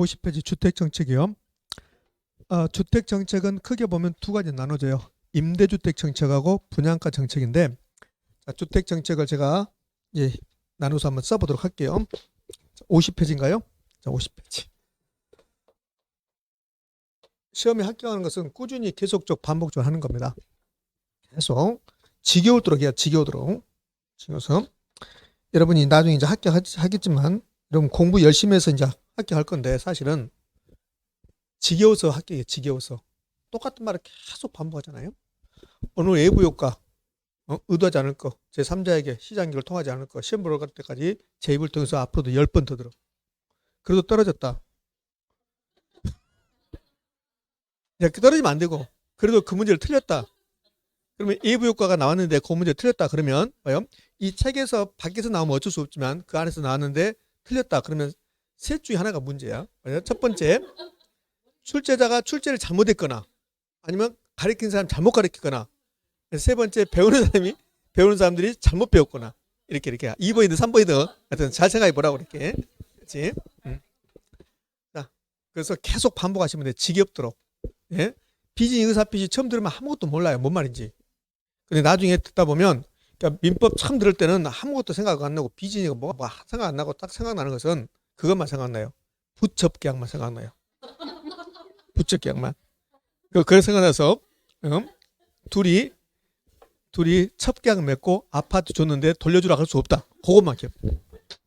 50페이지 주택 정책이요. 어, 주택 정책은 크게 보면 두 가지 나눠져요. 임대주택 정책하고 분양가 정책인데 자, 주택 정책을 제가 이제 나눠서 한번 써보도록 할게요. 50페이지인가요? 자, 50페이지. 시험에 합격하는 것은 꾸준히 계속적 반복적으로 하는 겁니다. 계속 지겨울도록 해야 지겨우도록. 지겨서 여러분이 나중에 이제 합격하겠지만 여러분 공부 열심히 해서 이제 합격할 건데 사실은 지겨워서 합격이에요. 지겨워서 똑같은 말을 계속 반복하잖아요. 오늘 외부 효과 어? 의도하지 않을 거, 제 3자에게 시장기를 통하지 않을 거, 시험 보러 갈 때까지 제 입을 통해서 앞으로도 10번 더 들어. 그래도 떨어졌다. 야, 떨어지면 안 되고, 그래도 그 문제를 틀렸다. 그러면 예부 효과가 나왔는데 그 문제 틀렸다. 그러면? 이 책에서 밖에서 나오면 어쩔 수 없지만 그 안에서 나왔는데 틀렸다. 그러면 셋 중에 하나가 문제야. 첫 번째, 출제자가 출제를 잘못했거나 아니면 가르친 사람 잘못 가르쳤거나. 세 번째 배우는 사람이 배우는 사람들이 잘못 배웠거나. 이렇게 이렇게. 2번이든 3번이든 하여튼 잘 생각해 보라고 이렇게. 그렇지 음. 자 그래서 계속 반복하시면 돼 지겹도록. 예? 비진 의사필이 처음 들으면 아무것도 몰라요. 뭔 말인지. 근데 나중에 듣다 보면 그러니까 민법 처음 들을 때는 아무것도 생각 안 나고 비진이가 뭐가 뭐 생각 안 나고 딱 생각나는 것은 그것만 생각나요 부첩계약만 생각나요 부첩계약만 그 그래서 생각나서 음? 둘이 둘이 첫 계약 맺고 아파트 줬는데 돌려주라 할 수 없다. 그것만 기억.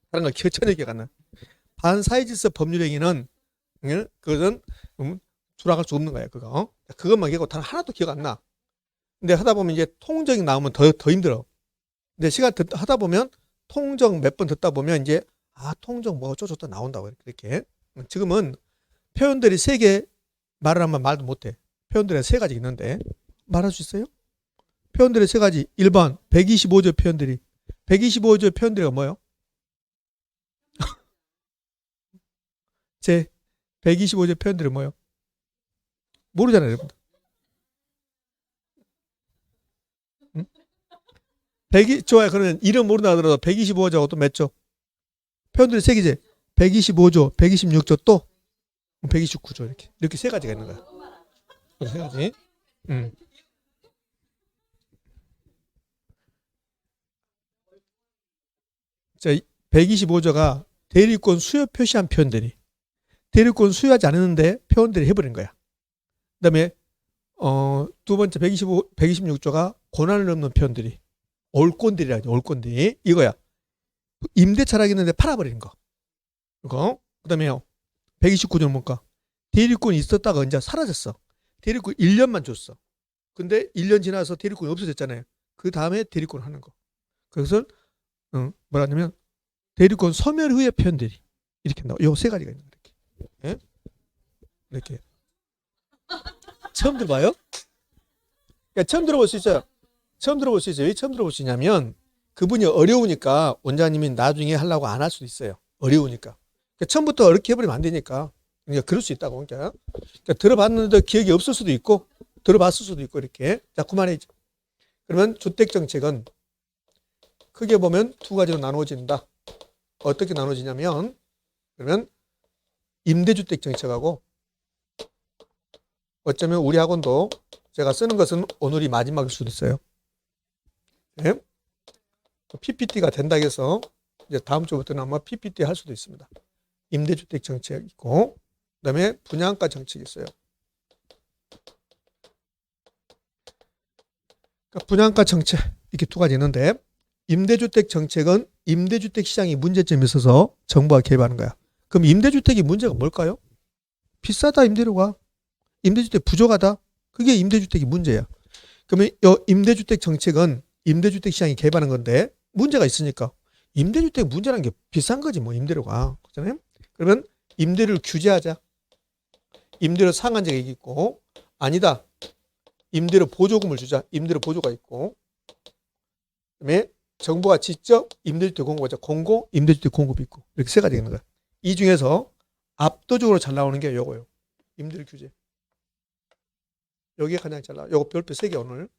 다른 거 기억 전혀 기억 안 나. 반사회질서 법률행위는 응? 그것은 음, 주락할 수 없는 거야. 그거. 어? 그것만 기억하고 다른 하나도 기억 안 나. 근데 하다 보면 이제 통정이 나오면 더 더 힘들어. 근데 시간 듣, 하다 보면 통정 몇 번 듣다 보면 이제 아 통정 뭐 어쩌고저쩌고 나온다고 이렇게. 지금은 표현들이 세 개 말을 하면 말도 못해. 표현들이 세 가지 있는데 말할 수 있어요? 표현들의 세 가지. 1번 125조 표현들이 125조 표현들이 뭐예요? 제 125조 표현들이 뭐예요? 모르잖아요, 여러분. 응? 100이 좋아요. 그러면 이름 모르나 하더라도 125조하고 또 몇 조? 표현들이 세 개지. 125조, 126조 또 129조 이렇게 이렇게 세 가지가 있는 거야. 세 가지. 음. 자, 125조가 대리권 수요 표시한 표현들이 대리권 수요하지 않았는데 표현들이 해버린 거야. 그다음에 어, 두 번째 125, 126조가 권한을 넘는 표현들이 올권들이라죠. 올권들이 이거야. 임대 차락 있는데 팔아버리는 거. 이거. 그다음에요. 129조는 뭔가 대리권이 있었다가 이제 사라졌어. 대리권 1년만 줬어. 근데 1년 지나서 대리권이 없어졌잖아요. 그 다음에 대리권 하는 거. 그것을 어, 뭐라 하냐면 대리권 소멸 후의 표현들이 이렇게 나와. 요세 가지가 있는 거예요. 이렇게. 예? 이렇게. 처음 들어봐요? 그러니까 처음 들어볼 수 있어요. 처음 들어볼 수 있어요. 왜 처음 들어볼 수 있냐면 그분이 어려우니까 원장님이 나중에 하려고 안 할 수도 있어요. 어려우니까. 그러니까 처음부터 어렵게 해버리면 안 되니까. 그러니까 그럴 수 있다고. 그러니까, 그러니까 들어봤는데 기억이 없을 수도 있고 들어봤을 수도 있고 이렇게. 자, 그만해. 그러면 주택정책은 크게 보면 두 가지로 나누어진다. 어떻게 나누어지냐면 그러면 임대주택 정책하고 어쩌면 우리 학원도 제가 쓰는 것은 오늘이 마지막일 수도 있어요. 네? PPT가 된다 해서 이제 다음 주부터는 아마 PPT 할 수도 있습니다. 임대주택 정책 있고 그다음에 분양가 정책이 있어요. 그러니까 분양가 정책 이렇게 두 가지 있는데 임대주택 정책은 임대주택 시장이 문제점이 있어서 정부가 개입하는 거야. 그럼 임대주택이 문제가 뭘까요? 비싸다 임대료가. 임대주택 부족하다. 그게 임대주택이 문제야. 그러면 이 임대주택 정책은 임대주택 시장이 개입하는 건데 문제가 있으니까 임대주택 문제라는 게 비싼 거지 뭐 임대료가. 그렇잖아요? 그러면 임대료를 규제하자. 임대료 상한제가 있고 아니다. 임대료 보조금을 주자. 임대료 보조가 있고 그다음에 정부가 직접 임대주택 공급하자. 공공 임대주택 공급이 있고 이렇게 세 가지가 있는 거야. 이 중에서 압도적으로 잘 나오는 게 요거예요. 임대료 규제. 여기에 가장 잘 나와. 요거 별표 세 개 오늘.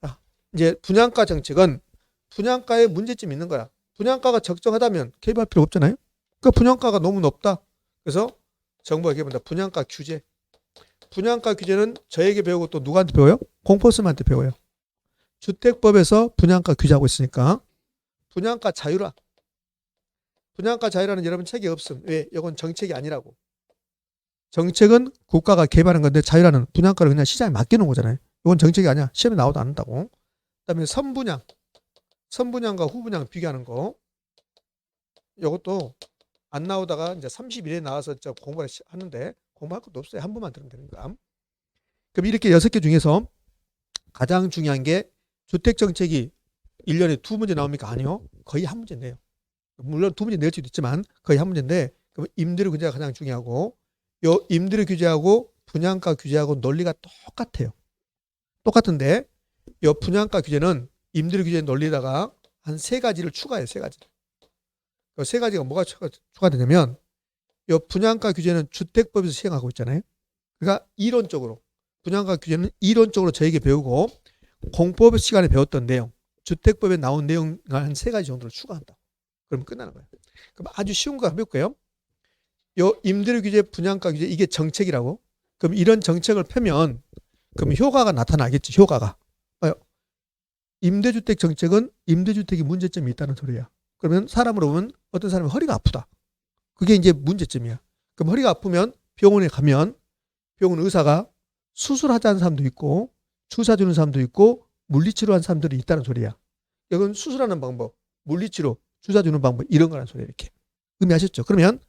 자, 이제 분양가 정책은 분양가에 문제점이 있는 거야. 분양가가 적정하다면 개입할 필요 없잖아요. 그 분양가가 너무 높다. 그래서 정부가 개발한다. 분양가 규제. 분양가 규제는 저에게 배우고 또 누구한테 배워요? 공포스한테 배워요. 주택법에서 분양가 규제하고 있으니까 분양가 자유라. 분양가 자유라는 여러분 책이 없음. 왜? 이건 정책이 아니라고. 정책은 국가가 개발한 건데 자유라는 분양가를 그냥 시장에 맡겨놓은 거잖아요. 이건 정책이 아니야. 시험에 나오도 않는다고. 그다음에 선분양, 선분양과 후분양 비교하는 거. 이것도 안 나오다가 이제 30일에 나와서 저 공부를 시- 하는데 공부할 것도 없어요. 한 번만 들으면 되니까. 그럼 이렇게 여섯 개 중에서 가장 중요한 게 주택 정책이 1년에 두 문제 나옵니까? 아니요. 거의 한 문제 내요. 물론 두 문제 낼 수도 있지만 거의 한 문제인데 그럼 임대료 규제가 가장 중요하고 요 임대료 규제하고 분양가 규제하고 논리가 똑같아요. 똑같은데 요 분양가 규제는 임대료 규제 논리다가 한 세 가지를 추가해요. 세 가지. 그세 가지가 뭐가 추가, 추가되냐면 요 분양가 규제는 주택법에서 시행하고 있잖아요. 그러니까 이론적으로 분양가 규제는 이론적으로 저에게 배우고 공법 시간에 배웠던 내용, 주택법에 나온 내용 한세 가지 정도를 추가한다. 그럼 끝나는 거예요. 그럼 아주 쉬운 거 한번 해볼까요? 요 임대료 규제, 분양가 규제 이게 정책이라고. 그럼 이런 정책을 펴면 그럼 효과가 나타나겠지. 효과가. 임대주택 정책은 임대주택이 문제점이 있다는 소리야. 그러면 사람으로 보면 어떤 사람이 허리가 아프다. 그게 이제 문제점이야. 그럼 허리가 아프면 병원에 가면 병원 의사가 수술하자는 사람도 있고 주사 주는 사람도 있고 물리치료한 사람들이 있다는 소리야. 이건 수술하는 방법, 물리치료, 주사 주는 방법 이런 거라는 소리야 이렇게. 의미하셨죠? 그러면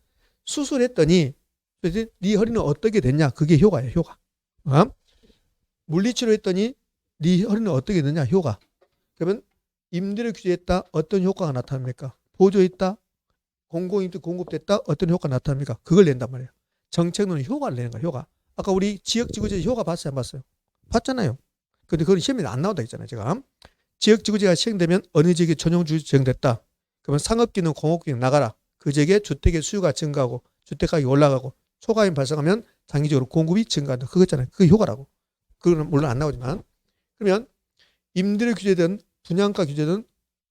수술했더니 그래서 네 허리는 어떻게 됐냐? 그게 효과예요, 효과. 어? 물리치료 했더니 네 허리는 어떻게 됐냐? 효과. 그러면 임대료 규제했다 어떤 효과가 나타납니까? 보조했다 공공임대 공급됐다 어떤 효과가 나타납니까? 그걸 낸단 말이에요. 정책론은 효과를 내는 거야, 효과. 아까 우리 지역지구제 효과 봤어요, 안 봤어요? 봤잖아요. 근데 그건 시험에 안 나온다 했잖아요, 제가. 지역지구제가 시행되면 어느 지역에 전용주택이 지정됐다. 그러면 상업기능, 공업기능 나가라. 그 지역에 주택의 수요가 증가하고 주택 가격이 올라가고 초과임 발생하면 장기적으로 공급이 증가한다. 그거 있잖아요. 그게 효과라고. 그거는 물론 안 나오지만 그러면 임대료 규제든 분양가 규제든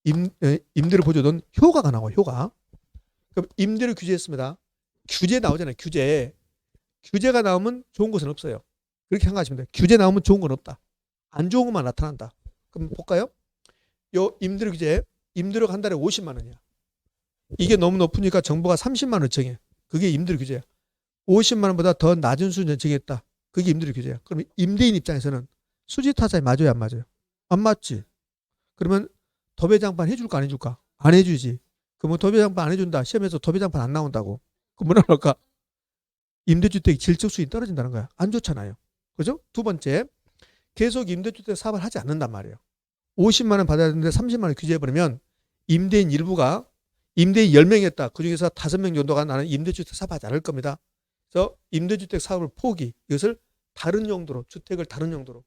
임, 에, 임대료 보조든 효과가 나와요. 효과. 그럼 임대료 규제했습니다. 규제 나오잖아요. 규제. 규제가 나오면 좋은 것은 없어요. 그렇게 생각하시면 돼요. 규제 나오면 좋은 건 없다. 안 좋은 것만 나타난다. 그럼 볼까요? 요 임대료 규제 임대료가 한 달에 50만 원이야. 이게 너무 높으니까 정부가 30만 원 정해. 그게 임대료 규제야. 50만 원보다 더 낮은 수준 정했다. 그게 임대료 규제야. 그러면 임대인 입장에서는 수지 타산이 맞아요, 안 맞아요? 안 맞지. 그러면 도배장판 해줄까 안 해줄까? 안 해주지. 그러면 도배장판 안 해준다. 시험에서 도배장판 안 나온다고. 그럼 뭐라 그럴까? 임대주택 질적 수익이 떨어진다는 거야. 안 좋잖아요. 그죠? 두 번째, 계속 임대주택 사업을 하지 않는단 말이에요. 50만 원 받아야 되는데 30만 원 규제해버리면 임대인 일부가 임대인 10명이었다. 그 중에서 5명 정도가 나는 임대주택 사업하지 않을 겁니다. 그래서 임대주택 사업을 포기. 이것을 다른 용도로, 주택을 다른 용도로.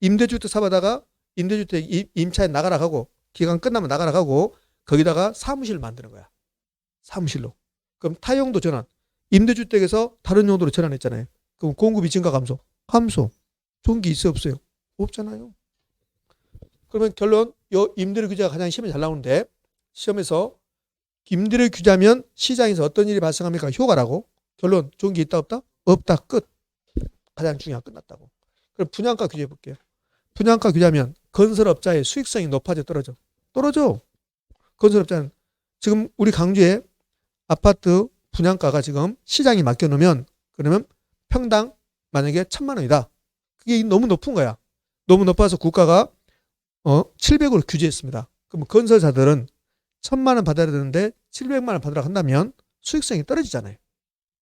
임대주택 사업하다가 임대주택 임- 임차에 나가라 하고 기간 끝나면 나가라 하고 거기다가 사무실을 만드는 거야. 사무실로. 그럼 타용도 전환. 임대주택에서 다른 용도로 전환했잖아요. 그럼 공급이 증가 감소. 감소. 게 있어 없어요? 없잖아요. 그러면 결론 요 임대료 규제가 가장 시험에 잘 나오는데 시험에서 임대료 규제하면 시장에서 어떤 일이 발생합니까? 효과라고. 결론 좋은 게 있다 없다? 없다. 끝. 가장 중요한 끝났다고. 그럼 분양가 규제해 볼게요. 분양가 규제하면 건설업자의 수익성이 높아져 떨어져. 떨어져. 건설업자는 지금 우리 강주에 아파트 분양가가 지금 시장이 맡겨놓으면 그러면 평당 만약에 천만 원이다. 그게 너무 높은 거야. 너무 높아서 국가가 어 700으로 규제했습니다. 그럼 건설사들은 천만 원 받아야 되는데 700만 원 받으라 한다면 수익성이 떨어지잖아요.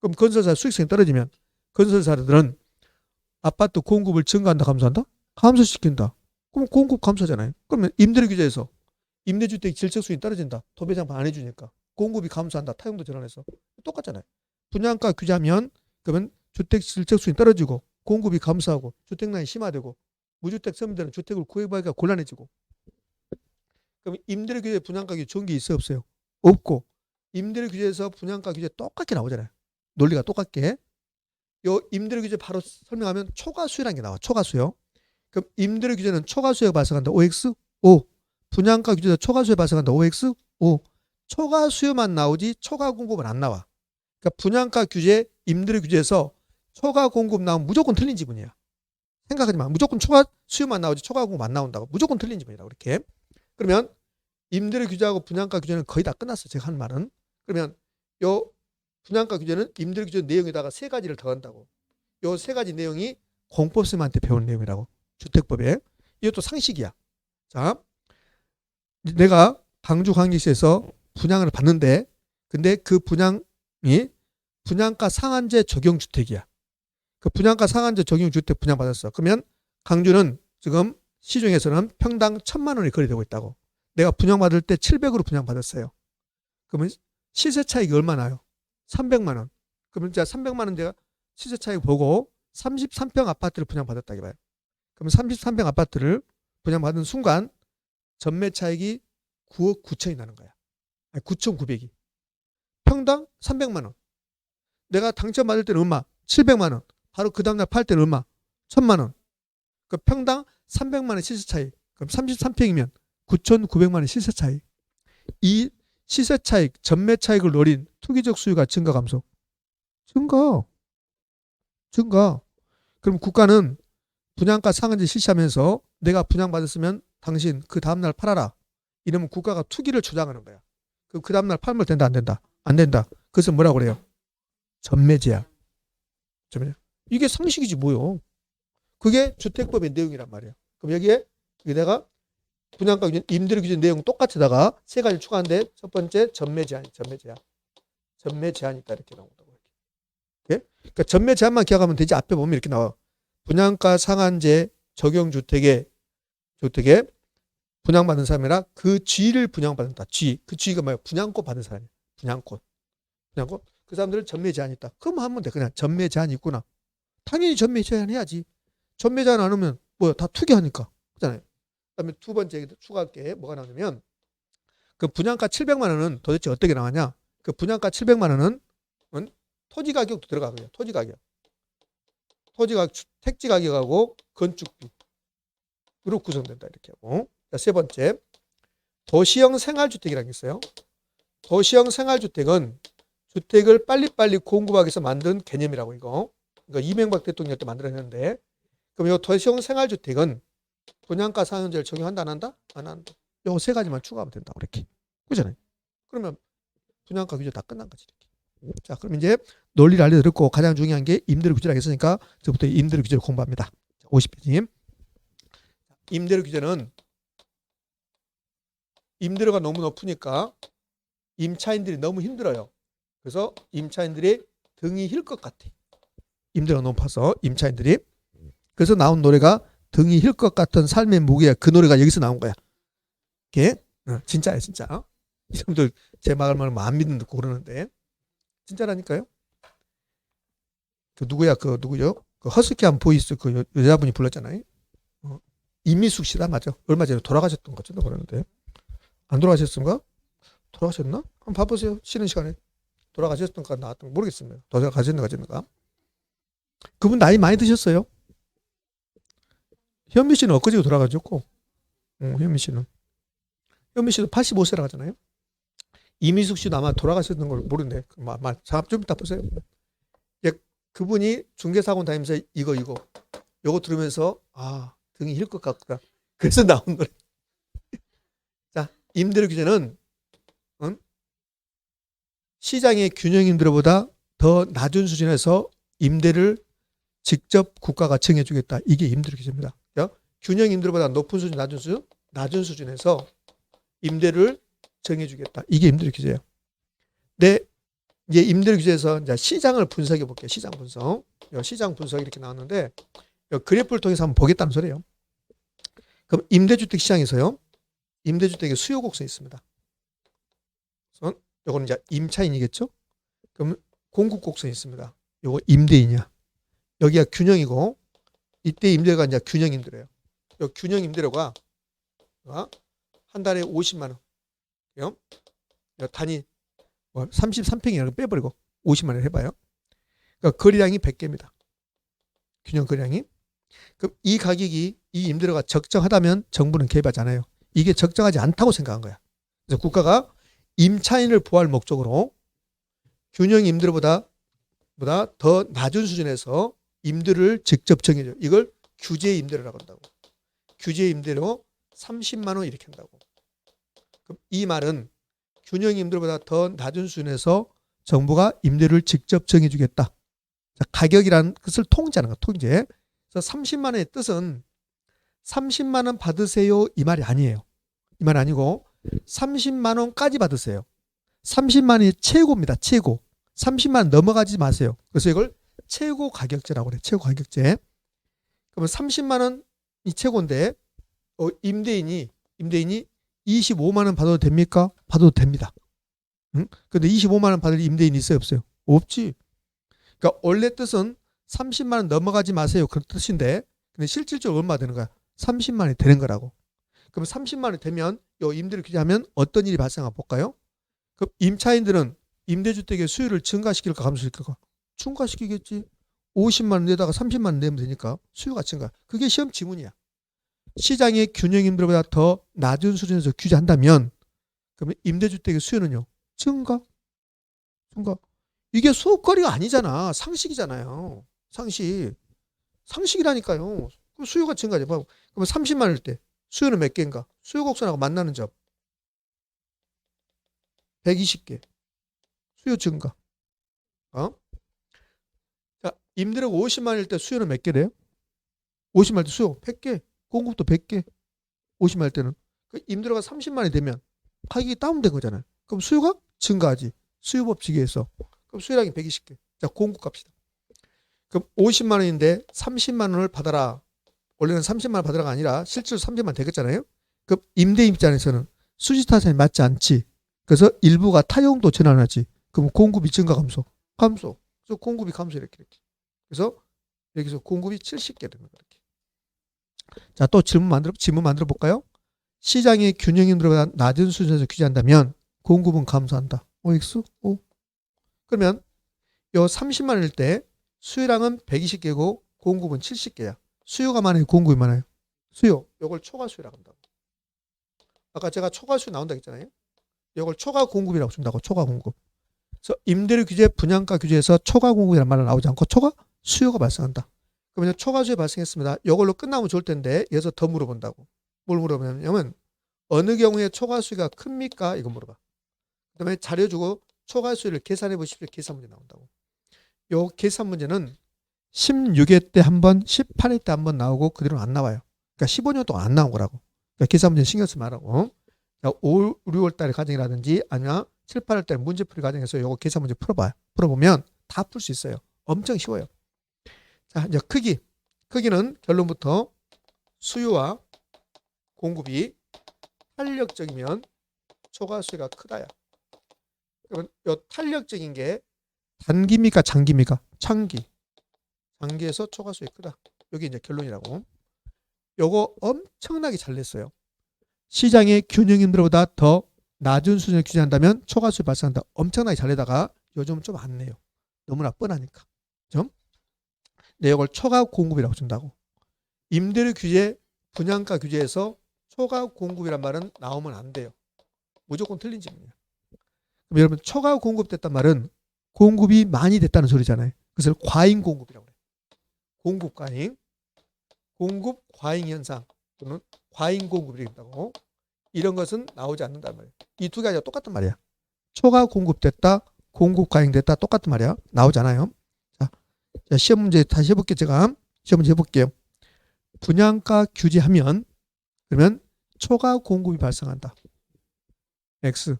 그럼 건설사 수익성이 떨어지면 건설사들은 아파트 공급을 증가한다 감소한다? 감소시킨다. 그럼 공급 감소잖아요. 그러면 임대료 규제에서 임대주택 질적 수익이 떨어진다. 도배장판 안 해주니까 공급이 감소한다. 타용도 전환해서 똑같잖아요. 분양가 규제하면 그러면 주택 질적 수익이 떨어지고 공급이 감소하고 주택난이 심화되고 무주택 서민들은 주택을 구해보기가 곤란해지고 그럼 임대료 규제 분양가 규제 좋은 게 있어요 없어요? 없고 임대료 규제에서 분양가 규제 똑같게 나오잖아요. 논리가 똑같게 요 임대료 규제 바로 설명하면 초과수요라는 게 나와. 초과수요. 그럼 임대료 규제는 초과수요가 발생한다. OX? O. 분양가 규제도 초과수요 발생한다. OX? O. 초과 수요만 나오지 초과 공급은 안 나와. 그러니까 분양가 규제, 임대료 규제에서 초과 공급 나오면 무조건 틀린 지분이야. 생각하지 마. 무조건 초과 수요만 나오지 초과 공급 안 나온다고. 무조건 틀린 지분이라고 이렇게. 그러면 임대료 규제하고 분양가 규제는 거의 다 끝났어. 제가 한 말은. 그러면 요 분양가 규제는 임대료 규제 내용에다가 세 가지를 더한다고. 요 세 가지 내용이 공법쌤한테 배운 내용이라고. 주택법에. 이것도 상식이야. 자, 내가 광주 광역시에서 분양을 받는데 근데 그 분양이 분양가 상한제 적용 주택이야. 그 분양가 상한제 적용 주택 분양 받았어. 그러면 광주는 지금 시중에서는 평당 천만 원이 거래되고 있다고. 내가 분양 받을 때 700으로 분양 받았어요. 그러면 시세 차익이 얼마나요? 300만 원. 그러면 이제 300만 원 내가 시세 차익 보고 33평 아파트를 분양 받았다 이봐요. 그러면 33평 아파트를 분양 받은 순간 전매 차익이 9억 9천이 나는 거야. 아니 9,900이. 평당 300만 원. 내가 당첨 받을 때는 얼마? 700만 원. 바로 그 다음날 팔 때는 얼마? 1000만 원. 그 평당 300만 원 시세 차익. 그럼 33평이면 9,900만 원 시세 차익. 이 시세 차익, 전매 차익을 노린 투기적 수요가 증가 감소. 증가. 증가. 그럼 국가는 분양가 상한제 실시하면서 내가 분양받았으면 당신 그 다음날 팔아라. 이러면 국가가 투기를 조장하는 거야. 그럼 그 다음날 팔면 된다 안 된다? 안 된다. 그래서 뭐라고 그래요? 전매 제한. 전매 제한. 이게 상식이지 뭐요. 그게 주택법의 내용이란 말이야. 그럼 여기에 내가 분양가 규제, 임대료 규제 내용 똑같에다가 세 가지 추가한데 첫 번째 전매 제한, 전매 제한, 전매 제한이 있다 이렇게 나온다고. 이렇게. 그러니까 전매 제한만 기억하면 되지 앞에 보면 이렇게 나와. 분양가 상한제 적용 주택에 주택에 분양받은 사람이라 그 쥐를 분양받는다. 쥐. 그 쥐가 뭐야? 분양권 받은 사람이야. 분양권. 분양권. 그 사람들은 전매 제한이 있다. 그럼 하면 돼. 그냥 전매 제한이 있구나. 당연히 전매 제한 해야지. 전매 제한 안 하면 뭐야? 다 투기하니까. 그잖아요. 그다음에 두 번째 추가할 게 뭐가 나오냐면 그 분양가 700만 원은 도대체 어떻게 나왔냐? 그 분양가 700만 원은 은 토지 가격도 들어가고요. 토지 가격. 토지 가격, 택지 가격하고 건축비로 구성된다 이렇게 하고. 자, 세 번째 도시형 생활주택이라는 게 있어요. 도시형 생활주택은 주택을 빨리빨리 공급하기 위해서 만든 개념이라고 이거. 이거 이명박 대통령 때 만들어냈는데 그럼 이 도시형 생활주택은 분양가 상한제를 적용한다 안 한다? 안 한다. 요거 세 가지만 추가하면 된다고 이렇게. 그잖아요. 그러면 분양가 규제 다 끝난 거지. 이렇게. 자, 그럼 이제 논리를 알려드렸고 가장 중요한 게 임대료 규제라고 했으니까 저부터 임대료 규제를 공부합니다. 50페이지. 임대료 규제는 임대료가 너무 높으니까 임차인들이 너무 힘들어요. 그래서 임차인들이 등이 힐 것 같아. 임대료가 높아서 임차인들이. 그래서 나온 노래가 등이 힐 것 같은 삶의 무게야. 그 노래가 여기서 나온 거야. 이게 어, 진짜야 진짜. 이놈들 제 말을 안 믿는 듣고 그러는데 진짜라니까요. 그 누구야 그 누구요? 그 허스키한 보이스 그 여, 여자분이 불렀잖아요. 어, 이미숙 씨다 맞아. 얼마 전에 돌아가셨던 거죠 그러는데 안 돌아가셨던가? 돌아가셨나? 한번 봐보세요. 쉬는 시간에 돌아가셨던가 나왔던 가 모르겠습니다. 돌아가셨는가 어쨌는가. 그분 나이 많이 드셨어요. 현미 씨는 엊그제 돌아가셨고, 응, 현미 씨는. 현미 씨도 85세라 하잖아요. 이미숙 씨도 아마 돌아가셨던 걸 모르는데, 말, 좀 이따 보세요. 예, 그분이 중개사고 다니면서 이거, 이거, 요거 들으면서, 아, 등이 힐 것 같구나. 그래서 나온 노래. 자, 임대료 규제는, 응? 시장의 균형 임대료보다 더 낮은 수준에서 임대를 직접 국가가 정해주겠다. 이게 임대료 규제입니다. 균형 임대료보다 높은 수준, 낮은 수준, 낮은 수준에서 임대를 정해주겠다. 이게 임대료 규제예요. 네, 이제 임대료 규제에서 이제 시장을 분석해 볼게요. 시장 분석. 시장 분석 이렇게 나왔는데 그래프를 통해서 한번 보겠다는 소리예요. 그럼 임대주택 시장에서요. 임대주택의 수요 곡선이 있습니다. 이거는 이제 임차인이겠죠? 그럼 공급 곡선이 있습니다. 요거 임대인이야. 여기가 균형이고 이때 임대료가 이제 균형 임대료예요. 요 균형 임대료가 한 달에 50만 원. 단위 33평이라는 뭐 빼버리고 50만 원 해봐요. 그러니까 거래량이 100개입니다. 균형 거래량이. 그럼 이 가격이 이 임대료가 적정하다면 정부는 개입하지 않아요. 이게 적정하지 않다고 생각한 거야. 그래서 국가가 임차인을 보호할 목적으로 균형 임대료보다 보다 더 낮은 수준에서 임대료를 직접 정해줘. 이걸 규제 임대료라고 한다고. 규제 임대료 30만 원 이렇게 한다고. 이 말은 균형 임대료보다 더 낮은 수준에서 정부가 임대료를 직접 정해주겠다. 자, 가격이라는 것을 통제하는 거, 통제. 그래서 30만 원의 뜻은 30만 원 받으세요 이 말이 아니에요. 이 말 아니고 30만 원까지 받으세요. 30만 원이 최고입니다. 최고. 30만 원 넘어가지 마세요. 그래서 이걸 최고 가격제라고 그래. 최고 가격제. 그러면 30만 원이 최고인데 어, 임대인이 임대인이 25만 원 받아도 됩니까? 받아도 됩니다. 응? 근데 25만 원 받을 임대인이 있어요, 없어요? 없지. 그러니까 원래 뜻은 30만 원 넘어가지 마세요. 그런 뜻인데 근데 실질적으로 얼마 되는 거야? 30만 원이 되는 거라고. 그럼 30만 원이 되면 요 임대를 규제하면 어떤 일이 발생할까 볼까요? 그럼 임차인들은 임대주택의 수요를 증가시킬까 감소시킬까? 증가시키겠지. 50만 원 내다가 30만 원 내면 되니까 수요가 증가. 그게 시험 지문이야. 시장의 균형 임대보다 더 낮은 수준에서 규제한다면 그러면 임대주택의 수요는요 증가, 증가. 이게 수업거리가 아니잖아. 상식이잖아요. 상식. 상식이라니까요. 그 수요가 증가죠. 봐봐. 그러면 30만 원일 때 수요는 몇 개인가? 수요 곡선하고 만나는 점 120개. 수요 증가. 어? 자, 임대료가 50만 원일 때 수요는 몇 개래요? 50만 원때 수요 100개. 공급도 100개. 50만 원 때는. 그 임대료가 30만 원이 되면 가격이 다운된 거잖아요. 그럼 수요가 증가하지. 수요 법칙에 의해서. 그럼 수요량이 120개. 자, 공급 값이다. 그럼 50만 원인데 30만 원을 받아라. 원래는 30만 원 받으라가 아니라 실제로 30만 원 되겠잖아요. 그럼 임대 입장에서는 수지 타산이 맞지 않지. 그래서 일부가 타용도 전환하지. 그럼 공급이 증가 감소. 감소. 그래서 공급이 감소 이렇게 이렇게. 그래서 여기서 공급이 70개 되는 거야. 이렇게. 자, 또 질문 만들어 질문 만들어 볼까요? 시장의 균형 임대보다 낮은 수준에서 규제한다면 공급은 감소한다. OX? O. 그러면 요 30만 원일 때 수요량은 120개고 공급은 70개야. 수요가 많아요, 공급이 많아요. 수요. 요걸 초과 수요라고 한다고. 아까 제가 초과 수요 나온다 했잖아요. 요걸 초과 공급이라고 준다고. 초과 공급. 그래서 임대료 규제, 분양가 규제에서 초과 공급이라는 말은 나오지 않고 초과 수요가 발생한다. 그러면 초과 수요 발생했습니다. 요걸로 끝나면 좋을 텐데 여기서 더 물어본다고. 뭘 물어보냐면 어느 경우에 초과 수요가 큽니까? 이거 물어봐. 그 다음에 자료 주고 초과 수요를 계산해 보십시오. 계산 문제 나온다고. 요 계산 문제는 16회 때 한 번, 18회 때 한 번 나오고 그대로 안 나와요. 그러니까 15년 동안 안 나온 거라고. 그러니까 계산 문제 신경 쓰지 말라고. 5, 6월 달에 과정이라든지 아니면 7, 8월 달에 문제풀이 과정에서 요거 계산 문제 풀어봐요. 풀어보면 다 풀 수 있어요. 엄청 쉬워요. 자, 이제 크기. 크기는 결론부터 수요와 공급이 탄력적이면 초과 수요가 크다야. 그러면 요 탄력적인 게 단기입니까 장기입니까? 장기. 장기에서 초과 수요가 크다. 여기 이제 결론이라고. 요거 엄청나게 잘 냈어요. 시장의 균형 임대보다 더 낮은 수준을 규제한다면 초과수요 발생한다. 엄청나게 잘 내다가 요즘 좀안 내요. 너무나 뻔하니까. 좀. 네, 이걸 초과 공급이라고 준다고. 임대료 규제, 분양가 규제에서 초과 공급이란 말은 나오면 안 돼요. 무조건 틀린 질문이야. 그럼 여러분 초과 공급됐단 말은 공급이 많이 됐다는 소리잖아요. 그것을 과잉 공급이라고 그래요. 공급 과잉, 공급 과잉 현상 또는 과잉 공급이 된다고. 이런 것은 나오지 않는단 말이에요. 이 두 가지가 똑같단 말이야. 초과 공급됐다, 공급 과잉됐다 똑같단 말이야. 나오잖아요. 자, 자 시험 문제 다시 해볼게요. 제가 시험 문제 해볼게요. 분양가 규제하면 그러면 초과 공급이 발생한다. X.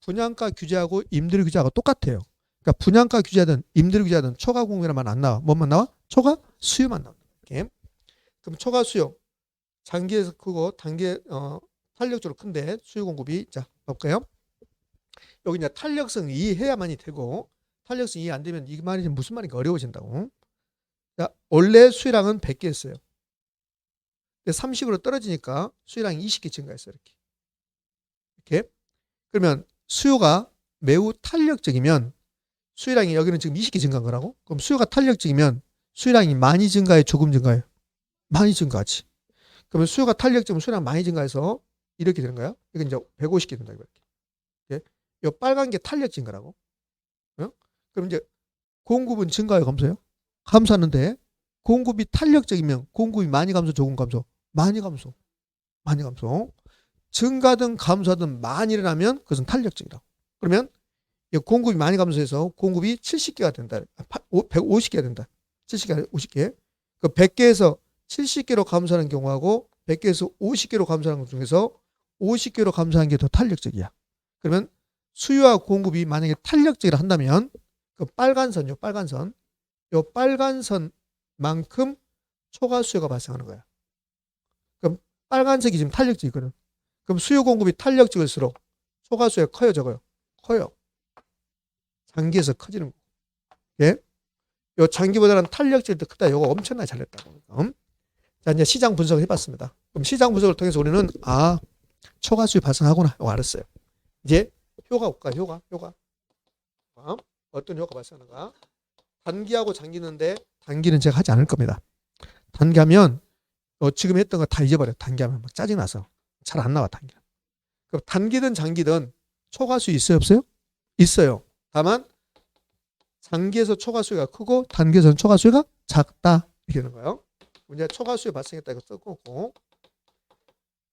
분양가 규제하고 임대료 규제하고 똑같아요. 그러니까 분양가 규제하든 임대료 규제하든 초과 공급이란 말 안 나와. 뭐만 나와? 초과 수요만 나온다. 이렇게. 그럼 초과 수요 장기에서 크고 단기에 어, 탄력적으로 큰데 수요 공급이 자 볼까요? 여기 이제 탄력성 이해해야만이 되고 탄력성 이해 안 되면 이 말이 무슨 말인가 어려워진다고. 자 원래 수요량은 100개였어요. 근데 30으로 떨어지니까 수요량이 20개 증가했어요. 이렇게. 이렇게. 그러면 수요가 매우 탄력적이면 수요량이 여기는 지금 20개 증가한 거라고? 그럼 수요가 탄력적이면 수요량이 많이 증가해 조금 증가해요? 많이 증가하지. 그러면 수요가 탄력적이면 수요량 많이 증가해서 이렇게 되는 거야. 이건 이제 150개 된다. 이렇게. 이 빨간 게 탄력적인 거라고. 어? 그럼 이제 공급은 증가요, 감소요? 감소하는데 공급이 탄력적이면 공급이 많이 감소, 조금 감소, 많이 감소, 많이 감소. 증가든 감소하든 많이 일어나면 그것은 탄력적이다. 그러면 이 공급이 많이 감소해서 공급이 70개가 된다. 150개가 된다. 70개, 50개. 그 100개에서 70개로 감소하는 경우하고 100개에서 50개로 감소하는 것 중에서 50개로 감소하는 게 더 탄력적이야. 그러면 수요와 공급이 만약에 탄력적이라 한다면 그 빨간 선요, 빨간 선. 요 빨간 선만큼 초과 수요가 발생하는 거야. 그럼 빨간색이 지금 탄력적이거든. 그럼 수요 공급이 탄력적일수록 초과 수요가 커요, 적어요? 커요. 장기에서 커지는 거. 예? 요 장기보다는 때 크다. 요거 엄청나게 잘했다고. 음? 자, 이제 시장 분석을 해봤습니다. 그럼 시장 분석을 통해서 우리는 아 초과 수요 발생하구나. 알았어요. 이제 효과 볼까? 효과, 효과. 어? 어떤 효과 발생하는가? 단기하고 장기는데 단기는 제가 하지 않을 겁니다. 단기하면 어, 지금 했던 거 다 잊어버려. 단기하면 막 짜증나서 잘 안 나와 단기. 그럼 단기든 장기든 초과 수요 있어요 없어요? 있어요. 다만 장기에서 초과 수요가 크고 단기에서는 초과 수요가 작다 되는 거예요. 이제 초과 수요 발생했다 이거 써놓고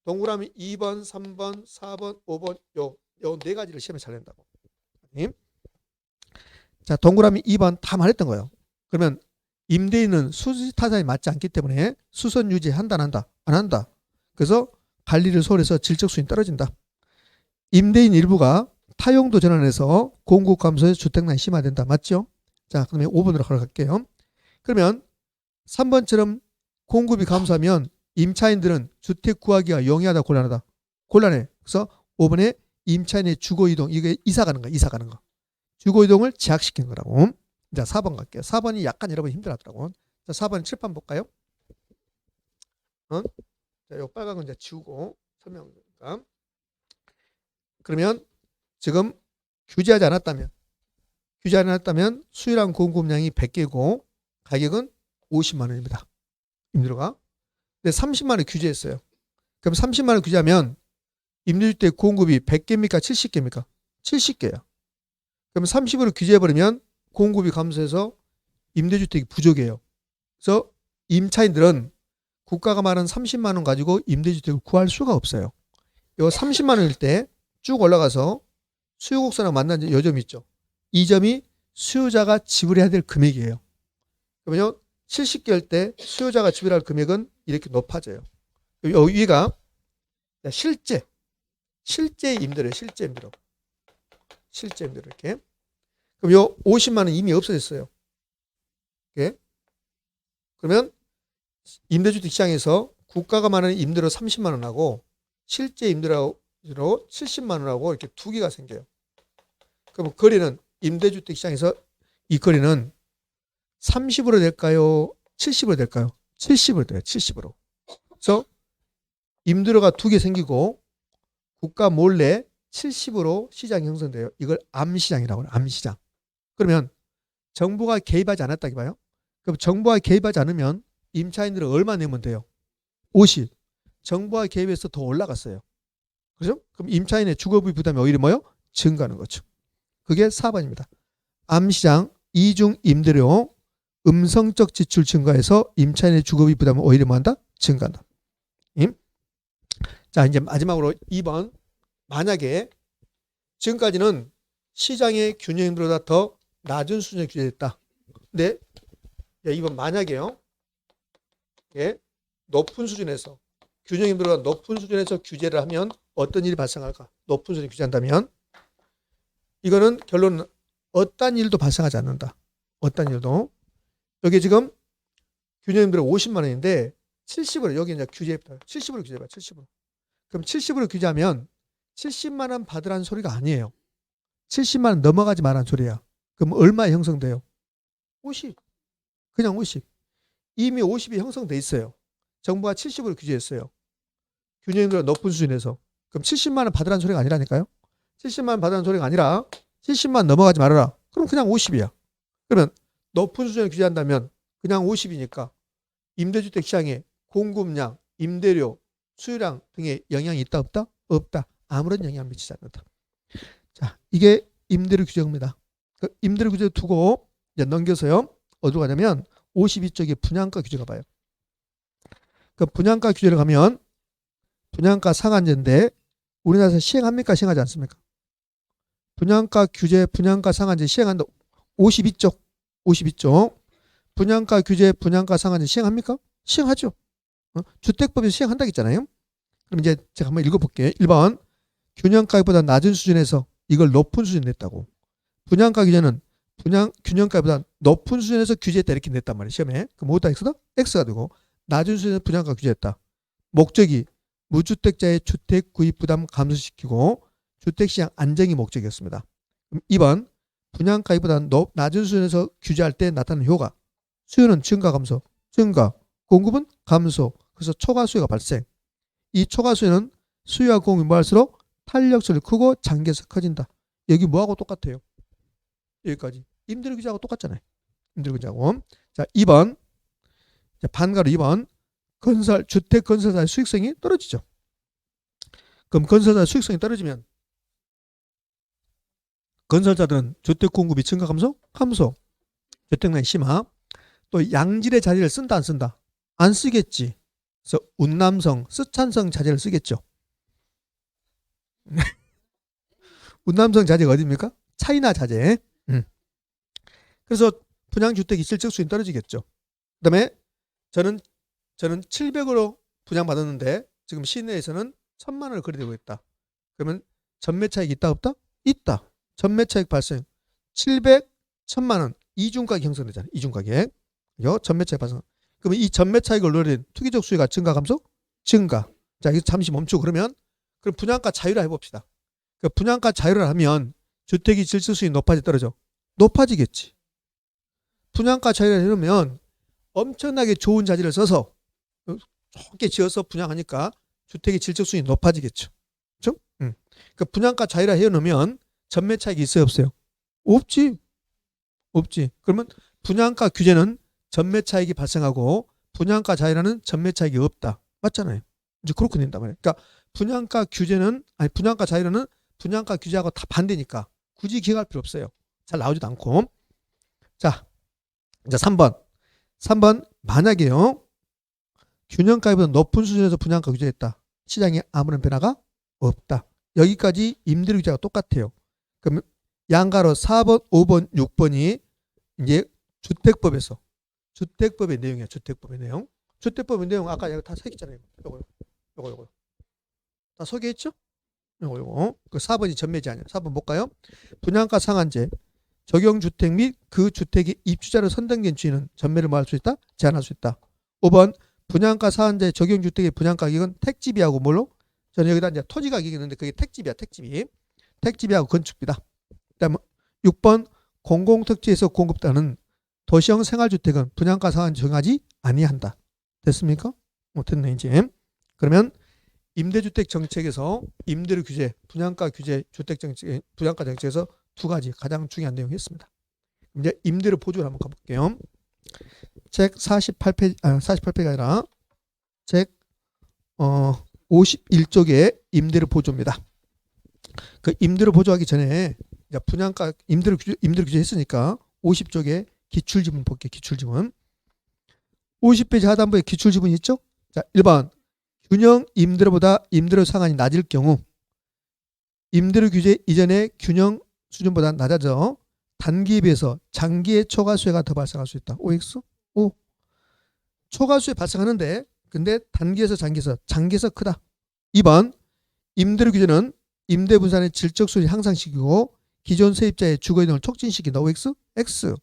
동그라미 2번, 3번, 4번, 5번 요 요 네 가지를 시험에 잘 낸다고. 님. 자, 동그라미 2번 다 말했던 거예요. 그러면 임대인은 수지 타산이 맞지 않기 때문에 수선 유지 한다 안 한다 안 한다. 그래서 관리를 소홀해서 질적 수준이 떨어진다. 임대인 일부가 타용도 전환해서 공급 감소에 주택난이 심화된다. 맞죠? 자, 그러면 5번으로 걸어갈게요. 그러면 3번처럼 공급이 감소하면 임차인들은 주택 구하기가 용이하다 곤란하다. 곤란해. 그래서 5번에 임차인의 주거 이동 이게 이사 가는 거, 이사 가는 거. 주거 이동을 제약시키는 거라고. 자, 4번 갈게요. 4번이 약간 여러분 힘들었더라고. 자, 4번 칠판 볼까요? 어? 자, 요 빨간 건 이제 지우고 설명하니까. 그러면 지금 규제하지 않았다면 규제하지 않았다면 수요랑 공급량이 100개고 가격은 50만 원입니다. 임대료가. 근데 30만 원 규제했어요. 그럼 30만 원 규제하면 임대주택 공급이 100개입니까? 70개입니까? 70개야. 그럼 30으로 규제해버리면 공급이 감소해서 임대주택이 부족해요. 그래서 임차인들은 국가가 말한 30만 원 가지고 임대주택을 구할 수가 없어요. 이 30만 원일 때 쭉 올라가서 수요곡선하고 만난 요 점이 있죠. 이 점이 수요자가 지불해야 될 금액이에요. 그러면 70개일 때 수요자가 지불할 금액은 이렇게 높아져요. 요 위가 실제 실제 임대료 실제 임대료 실제 임대료 이렇게 그럼 요 50만 원 이미 없어졌어요. 이렇게 그러면 임대주택 시장에서 국가가 말하는 임대료 30만 원하고 실제 임대료 70만 원하고 이렇게 두 개가 생겨요. 그럼 거리는 임대주택 시장에서 이 거리는 30으로 될까요? 70으로 될까요? 70으로 돼요. 70으로. 그래서 임대료가 두 개 생기고 국가 몰래 70으로 시장이 형성돼요. 이걸 암시장이라고 해요. 암시장. 그러면 정부가 개입하지 않았다기 봐요. 그럼 정부가 개입하지 않으면 임차인들은 얼마 내면 돼요? 50. 정부가 개입해서 더 올라갔어요. 그죠? 그럼 임차인의 주거비 부담이 오히려 뭐요? 증가하는 거죠. 그게 4번입니다. 암시장 이중 임대료 음성적 지출 증가해서 임차인의 주거비 부담은 오히려 뭐한다? 증가한다. 임? 자 이제 마지막으로 2번 만약에 지금까지는 시장의 균형보다 더 낮은 수준에 규제됐다. 근데 2번 만약에요. 예, 높은 수준에서 균형 인도가 높은 수준에서 규제를 하면 어떤 일이 발생할까? 높은 수준에 규제한다면 이거는 결론은 어떤 일도 발생하지 않는다. 어떤 일도 여기 지금 균형 인도가 50만 원인데 70으로 여기 이제 규제했다. 70으로 규제해 봐. 70으로. 그럼 70으로 규제하면 70만 원 받으라는 소리가 아니에요. 70만 원 넘어가지 말라는 소리야. 그럼 얼마에 형성돼요? 50. 그냥 50. 이미 50이 형성돼 있어요. 정부가 70으로 규제했어요. 균형인도가 높은 수준에서. 그럼 70만 원 받으라는 소리가 아니라니까요. 70만 원 받으라는 소리가 아니라 70만 원 넘어가지 말아라. 그럼 그냥 50이야. 그러면 높은 수준을 규제한다면 그냥 50이니까 임대주택 시장에 공급량, 임대료, 수요량 등의 영향이 있다 없다? 없다. 아무런 영향 미치지 않는다. 자, 이게 임대료 규제입니다. 그 임대료 규제 두고 이제 넘겨서요. 어디로 가냐면 52쪽에 분양가 규제가 봐요. 그 분양가 규제를 가면 분양가 상한제인데 우리나라에서 시행합니까? 시행하지 않습니까? 분양가 규제, 분양가 상한제 시행한다. 52쪽, 52쪽. 분양가 규제, 분양가 상한제 시행합니까? 시행하죠. 어? 주택법에서 시행한다고 했잖아요. 그럼 이제 제가 한번 읽어볼게요. 1번 균형가보다 낮은 수준에서 이걸 높은 수준에 냈다고. 분양가 규제는 분양 균형가보다 높은 수준에서 규제했다 이렇게 냈단 말이에요. 시험에. 그럼 뭐다 x다? x가 되고 낮은 수준에서 분양가 규제했다. 목적이 무주택자의 주택 구입 부담 감소시키고 주택 시장 안정이 목적이었습니다. 그럼 2번 분양가보다 낮은 수준에서 규제할 때 나타나는 효과. 수요는 증가 감소, 증가, 공급은 감소. 그래서 초과 수요가 발생. 이 초과 수요는 수요와 공급이 뭐할수록 탄력성이 크고 장기에서 커진다. 여기 뭐하고 똑같아요? 여기까지. 임대료 규제하고 똑같잖아요. 임대료 규제하고. 자, 2번. 자, 반가로 2번. 건설, 주택 건설사의 수익성이 떨어지죠. 그럼 건설사의 수익성이 떨어지면 건설자들은 주택 공급이 증가 감소? 감소. 주택난이 심화. 또 양질의 자재를 쓴다 안 쓴다? 안 쓰겠지. 그래서 운남성, 쓰촨성 자재를 쓰겠죠. 운남성 자재가 어디입니까? 차이나 자재. 음. 그래서 분양주택이 실적 수익 떨어지겠죠. 그다음에 저는 저는 700으로 분양받았는데 지금 시내에서는 1000만 원을 거래되고 있다. 그러면 전매 차익 있다 없다? 있다. 전매 차익 발생 700, 1000만 원 이중가격 형성되잖아요. 이중가격. 요 전매 차익 발생. 그러면 이 전매 차익을 노린 투기적 수요가 증가 감소? 증가. 자, 이거 잠시 멈추고 그러면 그럼 분양가 자유화 해봅시다. 그 분양가 자유를 하면 주택이 질서 수익 높아지 떨어져? 높아지겠지. 분양가 자유를 해놓으면 엄청나게 좋은 자재를 써서 좋게 지어서 분양하니까 주택의 질적 수익이 높아지겠죠. 그렇죠? 음. 그 분양가 자유화 해놓으면 전매 차익이 있어요, 없어요? 없지. 없지. 그러면 분양가 규제는 전매 차익이 발생하고 분양가 자유화는 전매 차익이 없다. 맞잖아요. 이제 그렇게 된단 말이에요. 그러니까 분양가 규제는 아니 분양가 자유화는 분양가 규제하고 다 반대니까 굳이 기억할 필요 없어요. 잘 나오지도 않고. 자, 이제 3번. 3번 만약에요. 균형가보다 높은 수준에서 분양가 규제했다. 시장에 아무런 변화가 없다. 여기까지 임대료 규제가 똑같아요. 그러면 양가로 4번, 5번, 6번이 이제 주택법에서 주택법의 내용이야. 주택법의 내용. 주택법의 내용 아까 내가 다 새겼잖아요. 요거 요거 요거. 다 소개했죠? 요거 요거. 그 4번이 전매제 아니야. 4번 볼까요? 분양가 상한제 적용 주택 및 그 주택의 입주자로 선정된 주인은 전매를 뭐할수 있다? 제한할 수 있다. 5번 분양가 상한제 적용 주택의 분양 가격은 택지비하고 뭘로? 저는 여기다 이제 토지 가격이 있는데 그게 택지비야, 택지비. 택지비하고 건축비다. 그다음 6번 공공특지에서 공급되는 도시형 생활주택은 분양가 상한제 정하지 아니한다. 됐습니까? 못했네 이제. 그러면 임대주택 정책에서 임대료 규제, 분양가 규제, 주택 정책, 분양가 정책에서 두 가지 가장 중요한 내용이었습니다. 이제 임대료 보조를 한번 가볼게요. 책 48페이지, 아, 48페이지가 아니라 책 어, 51쪽에 임대료 보조입니다. 그 임대료 보조하기 전에 분양가 임대료 규제, 임대료 규제 했으니까 50쪽에 기출지문 볼게요. 기출지문. 50페이지 하단부에 기출지문이 있죠? 자, 1번. 균형 임대료보다 임대료 상한이 낮을 경우 임대료 규제 이전의 균형 수준보다 낮아져 단기에 비해서 장기의 초과 수혜가 더 발생할 수 있다. OX? O. 초과 수혜 발생하는데 근데 단기에서 장기에서 장기에서 크다. 2번. 임대료 규제는 임대 분산의 질적 수준을 향상시키고 기존 세입자의 주거 이동을 촉진시킨다. OX? X.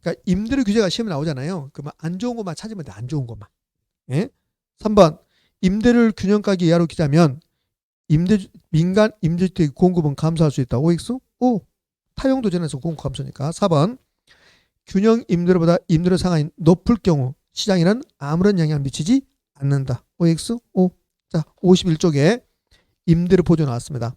그러니까 임대료 규제가 시험에 나오잖아요. 그러면 안 좋은 것만 찾으면 돼. 안 좋은 것만. 예? 3번. 임대료를 균형 가격 이하로 기자면 임대 민간 임대주택 공급은 감소할 수 있다. OX? O. 타용 도전에서 공급 감소니까. 4번. 균형 임대료보다 임대료 상한이 높을 경우 시장에는 아무런 영향을 미치지 않는다. OX? O. 자, 51쪽에 임대료 보조 나왔습니다.